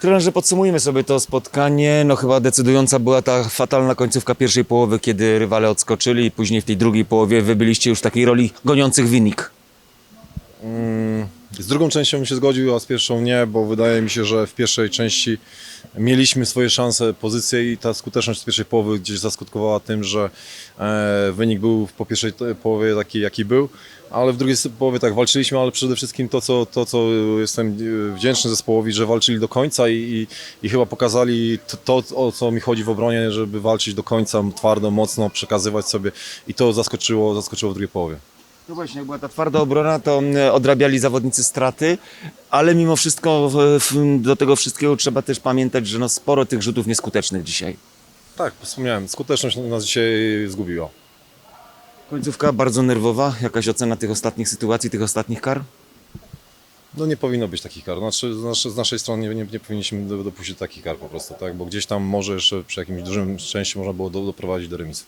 Trenerze, podsumujmy sobie to spotkanie. No chyba decydująca była ta fatalna końcówka pierwszej połowy, kiedy rywale odskoczyli i później w tej drugiej połowie wy byliście już w takiej roli goniących wynik. Z drugą częścią bym się zgodził, a z pierwszą nie, bo wydaje mi się, że w pierwszej części mieliśmy swoje szanse, pozycje i ta skuteczność z pierwszej połowy gdzieś zaskutkowała tym, że e, wynik był po pierwszej te- połowie taki, jaki był, ale w drugiej połowie tak walczyliśmy, ale przede wszystkim to, co, to, co jestem e, wdzięczny zespołowi, że walczyli do końca i, i, i chyba pokazali to, to, o co mi chodzi w obronie, żeby walczyć do końca twardo, mocno, przekazywać sobie i to zaskoczyło, zaskoczyło w drugiej połowie. No właśnie, jak była ta twarda obrona, to mm, odrabiali zawodnicy straty, ale mimo wszystko do tego wszystkiego trzeba też pamiętać, że no sporo tych rzutów nieskutecznych dzisiaj. Tak, wspomniałem, skuteczność nas dzisiaj zgubiła. Końcówka bardzo nerwowa. Jakaś ocena tych ostatnich sytuacji, tych ostatnich kar? No nie powinno być takich kar. Znaczy, z, naszej, strony nie, nie, nie powinniśmy do- dopuścić takich kar po prostu, tak? Bo gdzieś tam może jeszcze przy jakimś dużym szczęściu można było do, doprowadzić do remisu.